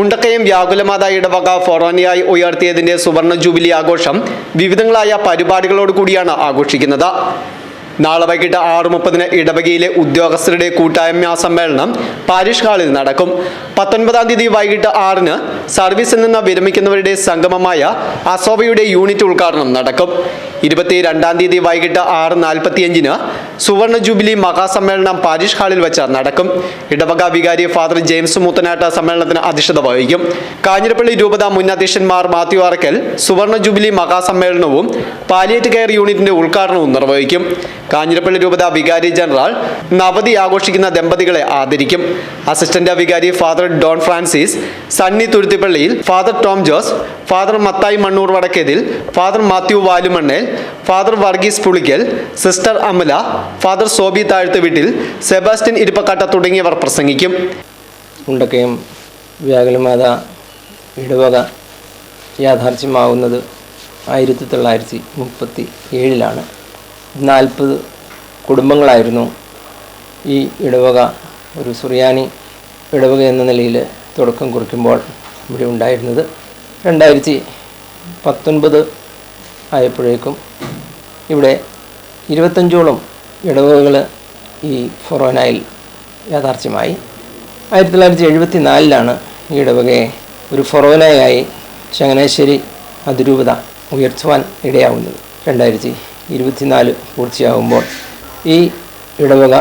മുണ്ടക്കയം വ്യാകുലമാത ഇടവക ഫൊറോനിയായി ഉയർത്തിയതിന്റെ സുവർണ ജൂബിലി ആഘോഷം വിവിധങ്ങളായ പരിപാടികളോട് കൂടിയാണ് ആഘോഷിക്കുന്നത്. നാളെ വൈകിട്ട് ആറ് മുപ്പതിന് ഇടവകയിലെ ഉദ്യോഗസ്ഥരുടെ കൂട്ടായ്മ സമ്മേളനം പാരിഷ് ഹാളിൽ നടക്കും. പത്തൊൻപതാം തീയതി വൈകിട്ട് ആറിന് സർവീസിൽ നിന്ന് വിരമിക്കുന്നവരുടെ സംഗമമായ അസോവയുടെ യൂണിറ്റ് ഉദ്ഘാടനം നടക്കും. ഇരുപത്തി രണ്ടാം തീയതി വൈകിട്ട് ആറ് നാൽപ്പത്തിയഞ്ചിന് സുവർണ ജൂബിലി മഹാസമ്മേളനം പാരിഷ് ഹാളിൽ വെച്ച് നടക്കും. ഇടവക വികാരി ഫാദർ ജെയിംസ് മൂത്തനാട്ട സമ്മേളനത്തിന് അധ്യക്ഷത വഹിക്കും. കാഞ്ഞിരപ്പള്ളി രൂപത മുൻ അധ്യക്ഷന്മാർ മാത്യു അറക്കൽ സുവർണ ജൂബിലി മഹാസമ്മേളനവും പാലിയേറ്റ് കെയർ യൂണിറ്റിന്റെ ഉദ്ഘാടനവും നിർവഹിക്കും. കാഞ്ഞിരപ്പള്ളി രൂപത വികാരി ജനറൽ നവതി ആഘോഷിക്കുന്ന ദമ്പതികളെ ആദരിക്കും. അസിസ്റ്റന്റ് വികാരി father Don Francis Sunny Thuruthippallil father Tom Jose father Mathai Mannoor Vadakkethil father Mathew Valumannel father Varghese Pulickal sister Amala father Sobi Thazhath Veettil Sebastian ഇരുപ്പക്കാട്ട തുടങ്ങിയവർ പ്രസംഗിക്കും. ഉണ്ടക്കയും വ്യാകുലമാത ഇടവക യാഥാർത്ഥ്യമാവുന്നത് ആയിരത്തി തൊള്ളായിരത്തി മുപ്പത്തി ഏഴിലാണ്. നാൽപ്പത് കുടുംബങ്ങളായിരുന്നു ഈ ഇടവക ഒരു സുറിയാനി ഇടവക എന്ന നിലയിൽ തുടക്കം കുറിക്കുമ്പോൾ ഇവിടെ ഉണ്ടായിരുന്നത്. രണ്ടായിരത്തി പത്തൊൻപത് ആയപ്പോഴേക്കും ഇവിടെ ഇരുപത്തഞ്ചോളം ഇടവകകൾ ഈ ഫൊറോനയിൽ യാഥാർത്ഥ്യമായി. ആയിരത്തി തൊള്ളായിരത്തി എഴുപത്തി നാലിലാണ് ഈ ഇടവകയെ ഒരു ഫൊറോനയായി ചങ്ങനാശ്ശേരി അതിരൂപത ഉയർത്തുവാൻ ഇടയാവുന്നത്. രണ്ടായിരത്തി ഇരുപത്തിനാല് പൂർത്തിയാകുമ്പോൾ ഈ ഇടവക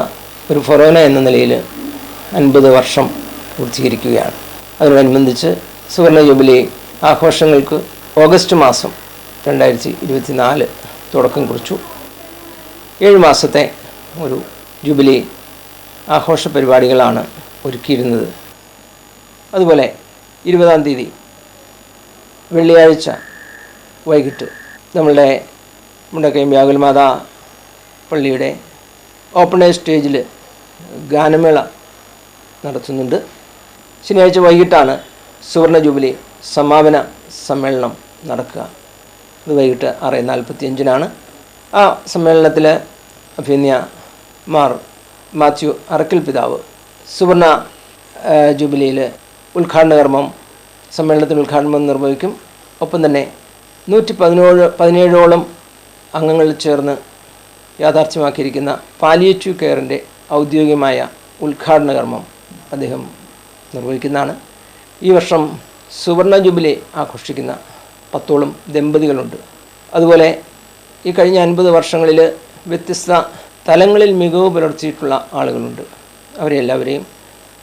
ഒരു ഫൊറോന എന്ന നിലയിൽ അൻപത് വർഷം പൂർത്തീകരിക്കുകയാണ്. അതിനോടനുബന്ധിച്ച് സുവർണ ജൂബിലി ആഘോഷങ്ങൾക്ക് ഓഗസ്റ്റ് മാസം രണ്ടായിരത്തി ഇരുപത്തിനാല് തുടക്കം കുറിച്ചു. ഏഴ് മാസത്തെ ഒരു ജൂബിലി ആഘോഷ പരിപാടികളാണ് ഒരുക്കിയിരുന്നത്. അതുപോലെ ഇരുപതാം തീയതി വെള്ളിയാഴ്ച വൈകിട്ട് നമ്മളുടെ മുണ്ടക്കയം വ്യാകുലമാത പള്ളിയുടെ ഓപ്പൺ എയർ സ്റ്റേജിൽ ഗാനമേള നടത്തുന്നുണ്ട്. ശനിയാഴ്ച വൈകിട്ടാണ് സുവർണ ജൂബിലി സമാപന സമ്മേളനം നടക്കുക. അത് വൈകിട്ട് ആറ് നാൽപ്പത്തി അഞ്ചിനാണ് ആ സമ്മേളനത്തിൽ അഭിന്യ മാർ മാത്യു അറക്കൽ പിതാവ് സുവർണ ജൂബിലിയിൽ ഉദ്ഘാടന കർമ്മം സമ്മേളനത്തിൽ ഉദ്ഘാടനം നിർവഹിക്കും. ഒപ്പം തന്നെ നൂറ്റി പതിനേഴ് പതിനേഴോളം അംഗങ്ങൾ ചേർന്ന് യാഥാർത്ഥ്യമാക്കിയിരിക്കുന്ന പാലിയേറ്റീവ് കെയറിന്റെ ഔദ്യോഗികമായ ഉദ്ഘാടന കർമ്മം അദ്ദേഹം നിർവഹിക്കുന്നതാണ്. ഈ വർഷം സുവർണ ജൂബിലി ആഘോഷിക്കുന്ന പത്തോളം ദമ്പതികളുണ്ട്. അതുപോലെ ഈ കഴിഞ്ഞ അൻപത് വർഷങ്ങളിൽ വ്യത്യസ്ത തലങ്ങളിൽ മികവ് പുലർത്തിയിട്ടുള്ള ആളുകളുണ്ട്. അവരെ എല്ലാവരെയും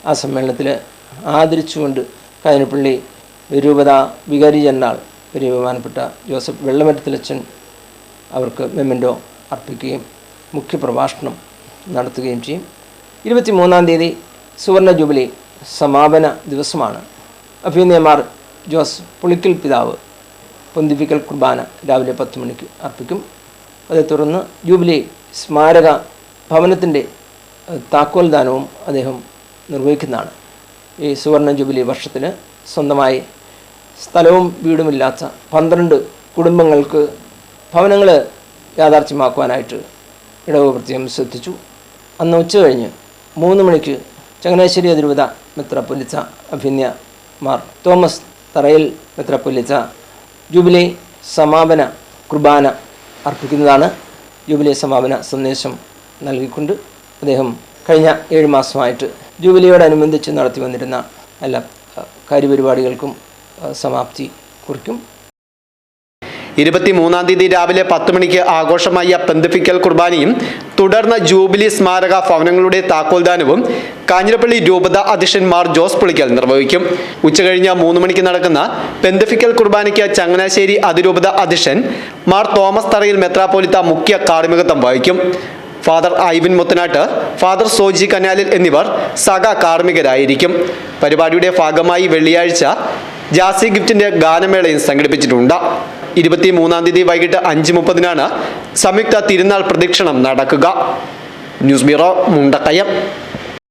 ആ സമ്മേളനത്തിൽ ആദരിച്ചുകൊണ്ട് കാഞ്ഞിരപ്പള്ളി രൂപത വികാരി വലിയ ബഹുമാനപ്പെട്ട ജോസഫ് വെള്ളമരത്തിലച്ചൻ അവർക്ക് മെമ്മന്റോ അർപ്പിക്കുകയും മുഖ്യപ്രഭാഷണം നടത്തുകയും ചെയ്യും. ഇരുപത്തി മൂന്നാം തീയതി സുവർണ ജൂബിലി സമാപന ദിവസമാണ്. അഭിനയമാർ ജോസ് പുളിക്കൽ പിതാവ് പൊന്തിപ്പിക്കൽ കുർബാന രാവിലെ പത്ത് മണിക്ക് അർപ്പിക്കും. അതേ തുടർന്ന് ജൂബിലി സ്മാരക ഭവനത്തിന്റെ താക്കോൽ ദാനവും അദ്ദേഹം നിർവഹിക്കുന്നതാണ്. ഈ സുവർണ ജൂബിലി വർഷത്തിന് സ്വന്തമായി സ്ഥലവും വീടുമില്ലാത്ത പന്ത്രണ്ട് കുടുംബങ്ങൾക്ക് ഭവനങ്ങൾ യാഥാർത്ഥ്യമാക്കുവാനായിട്ട് ഇടവ് പ്രത്യേകം ശ്രദ്ധിച്ചു. അന്ന് ഉച്ച കഴിഞ്ഞ് മൂന്ന് മണിക്ക് ചങ്ങനാശ്ശേരി അതിരൂപത മെത്രപ്പൊലിച്ച അഭിന്യ മാർ തോമസ് തറയിൽ മെത്രപ്പൊലിച്ച ജൂബിലി സമാപന കുർബാന അർപ്പിക്കുന്നതാണ്. ജൂബിലി സമാപന സന്ദേശം നൽകിക്കൊണ്ട് അദ്ദേഹം കഴിഞ്ഞ ഏഴ് മാസമായിട്ട് ജൂബിലിയോടനുബന്ധിച്ച് നടത്തി വന്നിരുന്ന എല്ലാ കാര്യപരിപാടികൾക്കും സമാപ്തി കുറിക്കും. ഇരുപത്തിമൂന്നാം തീയതി രാവിലെ പത്ത് മണിക്ക് ആഘോഷമായ പെന്തിഫിക്കൽ കുർബാനയും തുടർന്ന് ജൂബിലി സ്മാരക ഭവനങ്ങളുടെ താക്കോൽദാനവും കാഞ്ഞിരപ്പള്ളി രൂപത അധ്യക്ഷൻ മാർ ജോസ് പുളിക്കൽ നിർവഹിക്കും. ഉച്ചകഴിഞ്ഞ് മൂന്ന് മണിക്ക് നടക്കുന്ന പെന്തിഫിക്കൽ കുർബാനയ്ക്ക് ചങ്ങനാശ്ശേരി അതിരൂപത അധ്യക്ഷൻ മാർ തോമസ് തറയിൽ മെത്രാപ്പോലിത്ത മുഖ്യ കാർമികത്വം വഹിക്കും. ഫാദർ ഐവിൻ മുത്തനാട്ട് ഫാദർ സോജി കനാലിൽ എന്നിവർ സഹ കാർമികരായിരിക്കും പരിപാടിയുടെ ഭാഗമായി വെള്ളിയാഴ്ച ജാസി ഗിഫ്റ്റിന്റെ ഗാനമേളയും സംഘടിപ്പിച്ചിട്ടുണ്ട്. ഇരുപത്തി മൂന്നാം തീയതി വൈകിട്ട് അഞ്ച് മുപ്പതിനാണ് സംയുക്ത തിരുനാൾ പ്രദക്ഷിണം നടക്കുക. News bureau Mundakkayam.